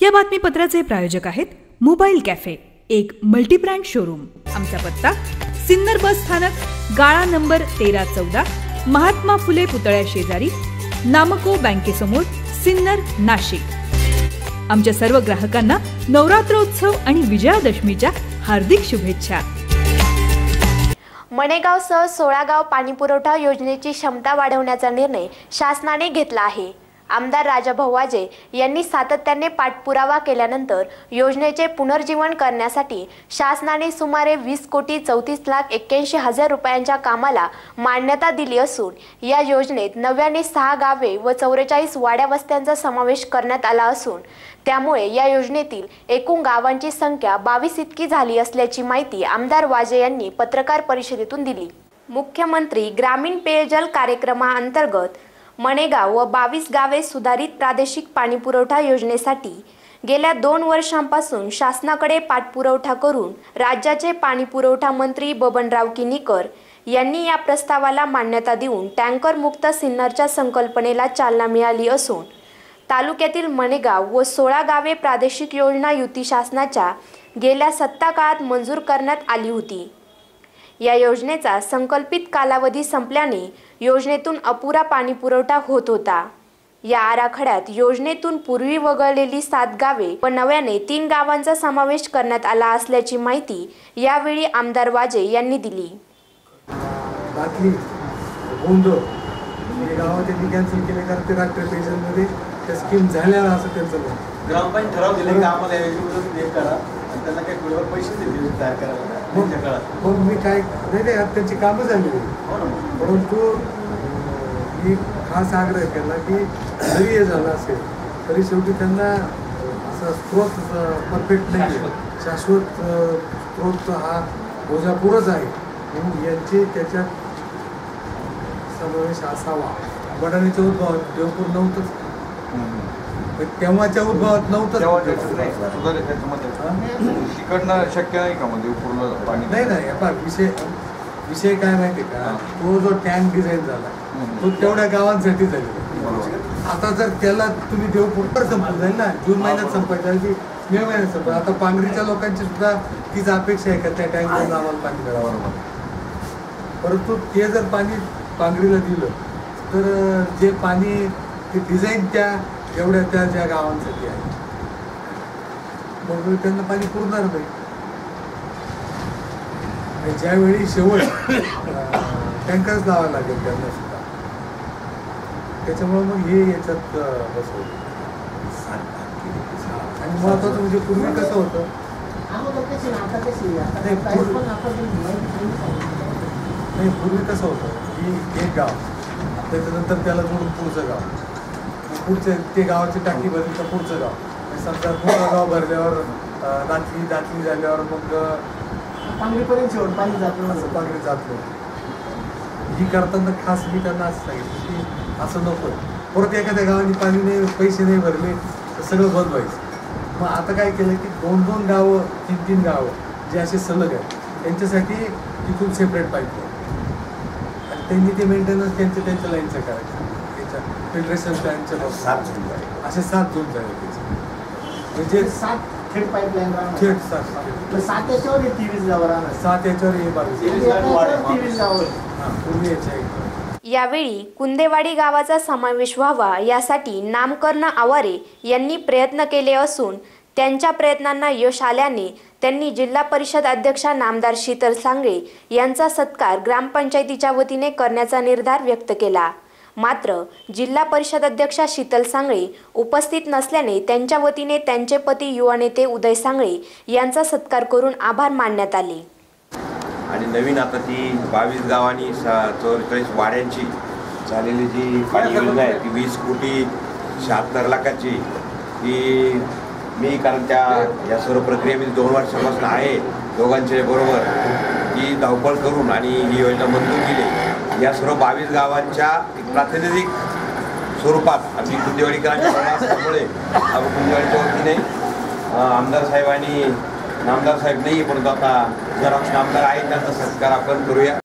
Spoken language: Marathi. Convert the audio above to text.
या बातमीपत्राचे प्रायोजक आहेत मोबाईल कॅफे एक मल्टीब्रँड शोरूम. आमचा पत्ता सिन्नर बस स्थानक गाळा नंबर तेरा चौदा महात्मा फुले पुतळ्या शेजारी नामको बँकेसमोर सिन्नर नाशिक. आमच्या सर्व ग्राहकांना नवरात्रोत्सव आणि विजयादशमीच्या हार्दिक शुभेच्छा. मणेगावसह सोळा गाव पाणीपुरवठा योजनेची क्षमता वाढवण्याचा निर्णय शासनाने घेतला आहे. आमदार राजा वाजे यांनी सातत्याने पाठपुरावा केल्यानंतर योजनेचे पुनर्जीवन करण्यासाठी शासनाने सुमारे वीस कोटी चौतीस लाख एक्क्याऐंशी हजार रुपयांच्या कामाला मान्यता दिली असून या योजनेत नव्याने सहा गावे व चौवेचाळीस वाड्या वस्त्यांचा समावेश करण्यात आला असून त्यामुळे या योजनेतील एकूण गावांची संख्या बावीस इतकी झाली असल्याची माहिती आमदार वाजे यांनी पत्रकार परिषदेतून दिली. मुख्यमंत्री ग्रामीण पेयजल कार्यक्रमाअंतर्गत मणेगाव व बावीस गावे सुधारित प्रादेशिक पाणीपुरवठा योजनेसाठी गेल्या दोन वर्षांपासून शासनाकडे पाठपुरवठा करून राज्याचे पाणीपुरवठा मंत्री बबनराव किनीकर यांनी या प्रस्तावाला मान्यता देऊन टँकरमुक्त सिन्नरच्या संकल्पनेला चालना मिळाली असून तालुक्यातील मणेगाव व सोळा गावे प्रादेशिक योजना युती शासनाच्या गेल्या सत्ता काळात मंजूर करण्यात आली होती. या योजनेचा संकल्पित कालावधी संपल्याने योजनेतून अपुरा पाणीपुरवठा होत होता. या आराखड्यात योजनेतून पूर्वी वगळलेली सात गावे व नव्याने तीन गावांचा समावेश करण्यात आला असल्याची माहिती यावेळी आमदार वाजे यांनी दिली. बातमी गोंधळ. गावात त्यांनी कॅन्सल केले कारण ते राष्ट्रीय पेन्शनमध्ये त्या स्कीम झाल्या असं त्यांचं म्हणणं. ग्रामपंचायत ठराव दिले की आम्हाला करा. त्यांना काही पैसे दिले तयार करायला त्यांच्या काळात. मग मी काय नाही नाही आता त्यांची कामं झाली. हो ना मग. परंतु मी खास आग्रह केला की जरी हे झालं असेल तरी शेवटी त्यांना असा स्रोत परफेक्ट नाही आहे शाश्वत. अं, स्रोत हा भोजापूरच आहे. म्हणून यांचे त्याच्यात समावेश असावा. बडाणीच्या उद्भवात देवपूर नव्हतंच. तेव्हाच्या उद्भवात त्याच्यामध्ये. तिकडनं शक्य नाही का म्हणजे पूर्ण पाणी? नाही नाही पहा, विषय विषय काय माहिती का? तो जो टँक डिझाईन झाला तो तेवढ्या गावांसाठी झालेला. आता जर त्याला तुम्ही देव पुढं संपून जाईल ना जून महिन्यात संपायचं मे महिन्यात संपायचं. आता पांगरीच्या लोकांची सुद्धा तीच अपेक्षा आहे का त्या टँकमधून आम्हाला पाणी मिळावं परंतु ते जर पाणी पांगरीला दिलं तर जे पाणी ते डिझाईन त्या एवढ्या त्या ज्या गावांसाठी आहे मग त्यांना पाणी पुरणार नाही. आणि ज्यावेळी शेवट टँकरच लावायला लागेल त्यांना सुद्धा. त्याच्यामुळे मग हे याच्यात बसवलं. आणि महत्वाचं म्हणजे पूर्वी कसं होतं? नाही, पूर्वी- नाही पूर्वी कसं होतं? की एक गाव त्याच्यानंतर त्याला जोडून पुढचं गाव. पुढचे ते गावाची टाकी भरली तर पुढचं गाव. समजा पूर्ण गाव भरल्यावर दातली दातली झाल्यावर मग पांगरीपर्यंत शेवट पाणी जातं असं पांगरी जात नाही. ही करताना खास मी त्यांना असं सांगितलं की असं नको. परत एखाद्या गावाने पाणी नाही पैसे नाही भरले तर सगळं बंद व्हायचं. मग आता काय केलं की दोन दोन गावं तीन तीन गावं जे असे सलग आहेत त्यांच्यासाठी तिथून सेपरेट पाईप आणि त्यांनी ते मेंटेनन्स त्यांच्या त्यांच्या लाईनचं करायचं. फिल्ट्रेशन प्लॅनच्या सात झाले. असे सात झोन झाले म्हणजे सात थेट पाईपलाईन राहणार. थेट सात सात. याच्यावर हे तेवीस गावं राहणार. सात याच्यावर हे बावीस तेवीस गावं हां पूर्वी याच्या एक यावेळी कुंदेवाडी गावाचा समावेश व्हावा यासाठी नामकर्ण आवारे यांनी प्रयत्न केले असून त्यांच्या प्रयत्नांना यश आल्याने त्यांनी जिल्हा परिषद अध्यक्षा नामदार शीतल सांगळे यांचा सत्कार ग्रामपंचायतीच्या वतीने करण्याचा निर्धार व्यक्त केला. मात्र जिल्हा परिषद अध्यक्षा शीतल सांगळे उपस्थित नसल्याने त्यांच्या वतीने त्यांचे पती युवा नेते उदय सांगळे यांचा सत्कार करून आभार मानण्यात आले. आणि नवीन आता ती बावीस गावांनी सा चौवेचाळीस वाड्यांची झालेली जी पाणी योजना आहे ती वीस कोटी शहात्तर लाखाची ती मी कारण त्या या सर्व प्रक्रियेमध्ये दोन वर्षापासून आहे दोघांच्या बरोबर. ती धावपळ करून आणि ही योजना मंजूर केली. या सर्व बावीस गावांच्या एक प्रातिनिधिक स्वरूपात आम्ही कुंदेवाडीकरांच्या प्रवासामुळे आपण कुंदेवाडीच्या वतीने आमदार साहेब आणि नामदार साहेब नाही परंतु आता जरा आमदार आहेत त्यांचा सत्कार आपण करूया.